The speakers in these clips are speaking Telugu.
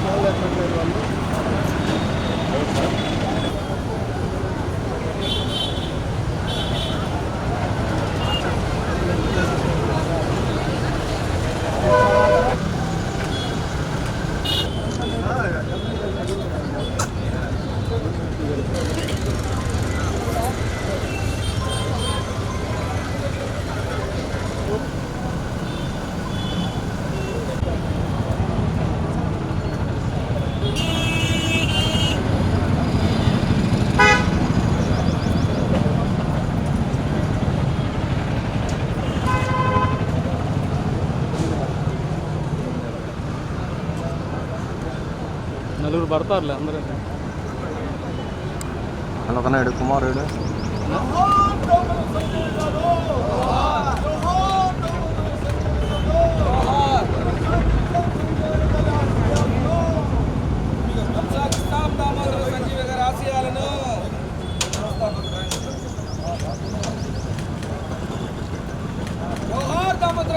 ఫోన్ లేకపోతే వాళ్ళు పడతారులే అందరూ. నాయుడు కుమారుడు.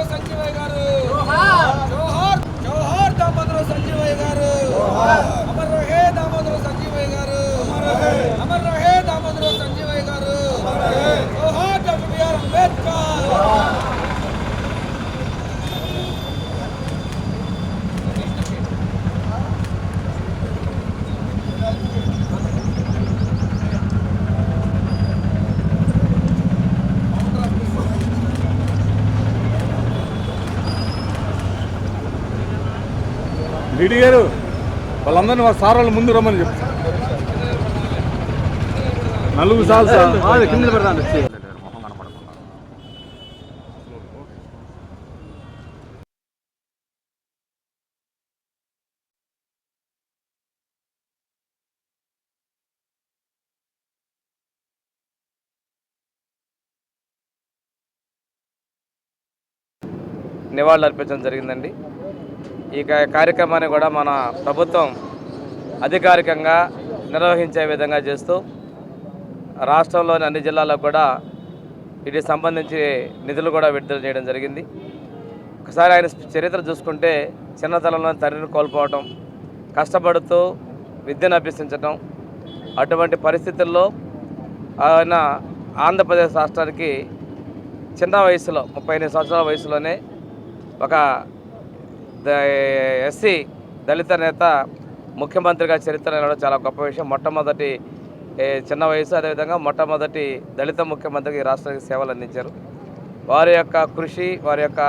సంజీవయ్య గారు జోహార్ జోహార్ దామోదర సంజీవయ్య గారు అమర్ రహే దామోదర సంజీవయ్య గారు అమర్ రహే దామోదర సంజీవయ్య గారు జోహార్ డాక్టర్ బిఆర్ అంబేద్కర్ డిడి గారు వాళ్ళందరినీ వాళ్ళ సార్ వాళ్ళు ముందు రమ్మని చెప్పు. నలుగురు సార్లు సార్. కింద పెడతాను. నివాళులు అర్పించడం జరిగిందండి. ఈ కార్యక్రమాన్ని కూడా మన ప్రభుత్వం అధికారికంగా నిర్వహించే విధంగా చేస్తూ రాష్ట్రంలోని అన్ని జిల్లాలకు కూడా వీటికి సంబంధించి నిధులు కూడా విడుదల చేయడం జరిగింది. ఒకసారి ఆయన చరిత్ర చూసుకుంటే చిన్నతనంలో తండ్రిని కోల్పోవటం కష్టపడుతూ విద్యను అభ్యసించటం అటువంటి పరిస్థితుల్లో ఆయన ఆంధ్రప్రదేశ్ రాష్ట్రానికి చిన్న వయసులో ముప్పై ఎనిమిది సంవత్సరాల వయసులోనే ఒక ఎస్సీ దళిత నేత ముఖ్యమంత్రిగా చరిత్ర నిలవడం చాలా గొప్ప విషయం. మొట్టమొదటి చిన్న వయసు అదేవిధంగా మొట్టమొదటి దళిత ముఖ్యమంత్రికి రాష్ట్రానికి సేవలు అందించారు. వారి యొక్క కృషి వారి యొక్క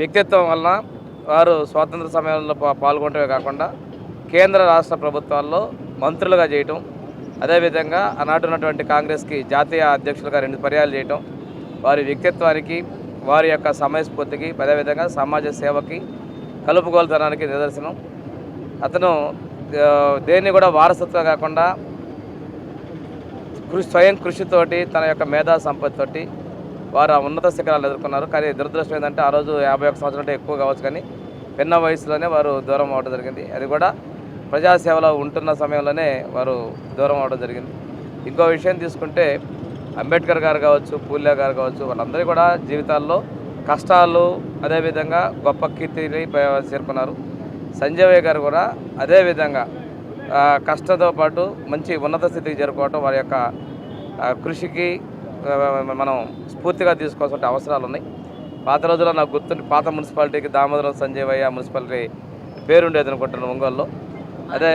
వ్యక్తిత్వం వలన వారు స్వాతంత్ర సమయంలో పాల్గొనటమే కాకుండా కేంద్ర రాష్ట్ర ప్రభుత్వాల్లో మంత్రులుగా చేయటం అదేవిధంగా ఆనాటి ఉన్నటువంటి కాంగ్రెస్కి జాతీయ అధ్యక్షులుగా రెండు పర్యాలు చేయటం వారి వ్యక్తిత్వానికి వారి యొక్క సమయస్ఫూర్తికి అదేవిధంగా సమాజ సేవకి కలుపుకోలుతనానికి నిదర్శనం. అతను దేన్ని కూడా వారసత్వం కాకుండా కృషి స్వయం కృషితోటి తన యొక్క మేధా సంపత్తితోటి వారు ఉన్నత శిఖరాలు ఎదుర్కొన్నారు. కానీ దురదృష్టం ఏంటంటే ఆ రోజు యాభై ఒక సంవత్సరాలు అంటే ఎక్కువ కావచ్చు కానీ పిన్న వయసులోనే వారు దూరం అవడం జరిగింది. అది కూడా ప్రజాసేవలో ఉంటున్న సమయంలోనే వారు దూరం అవడం జరిగింది. ఇంకో విషయం తీసుకుంటే అంబేద్కర్ గారు కావచ్చు పూలే గారు కావచ్చు వాళ్ళందరూ కూడా జీవితాల్లో కష్టాలు అదేవిధంగా గొప్ప కీర్తిని చేరుకున్నారు. సంజయ్ గారు కూడా అదేవిధంగా కష్టంతో పాటు మంచి ఉన్నత స్థితికి చేరుకోవటం వారి యొక్క కృషికి మనం స్ఫూర్తిగా తీసుకోవాల్సిన అవసరాలు ఉన్నాయి. పాత రోజుల్లో నాకు గుర్తుండి పాత మున్సిపాలిటీకి దామోదరం సంజీవయ్య మున్సిపాలిటీ పేరుండేది అనుకుంటున్నాను ఒంగోలులో. అదే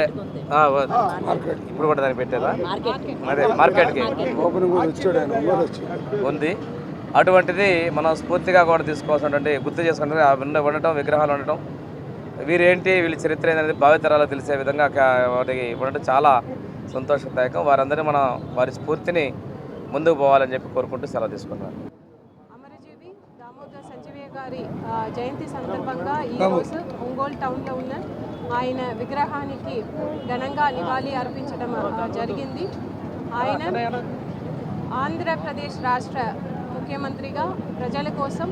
ఇప్పుడు కూడా దాన్ని పెట్టారా అదే మార్కెట్కి. ఉంది. అటువంటిది మనం స్ఫూర్తిగా కూడా తీసుకోవాల్సినటువంటి గుర్తు చేసుకుంటే ఆ ఉండ- ఉండటం విగ్రహాలు ఉండటం వీరేంటి వీళ్ళ చరిత్ర ఏంటనేది భావితరాలకు తెలిసే విధంగా వాటికి ఉండటం చాలా సంతోషదాయకం. వారందరినీ మనం వారి స్ఫూర్తిని ముందుకు పోవాలని చెప్పి కోరుకుంటూ సెలవు తీసుకున్నాను అమరజీవి దామోదర్ సంజీవయ్య గారి ఆ, జయంతి సందర్భంగా ఈరోజు ఒంగోలు టౌన్లో ఉన్న ఆయన విగ్రహానికి ఘనంగా నివాళి అర్పించడం జరిగింది. ఆయన ఆంధ్రప్రదేశ్ రాష్ట్ర ముఖ్యమంత్రిగా ప్రజల కోసం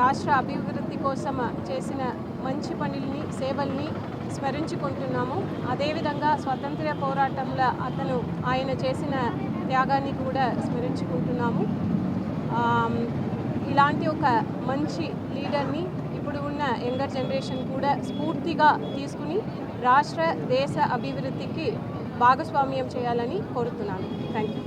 రాష్ట్ర అభివృద్ధి కోసం చేసిన మంచి పనుల్ని సేవల్ని స్మరించుకుంటున్నాము. అదేవిధంగా స్వతంత్ర పోరాటంలో అతను ఆయన చేసిన త్యాగాన్ని కూడా స్మరించుకుంటున్నాము. ఇలాంటి ఒక మంచి లీడర్ని ఇప్పుడు ఉన్న యంగర్ జనరేషన్ కూడా స్ఫూర్తిగా తీసుకుని రాష్ట్ర దేశ అభివృద్ధికి భాగస్వామ్యం చేయాలని కోరుతున్నాను. Thank you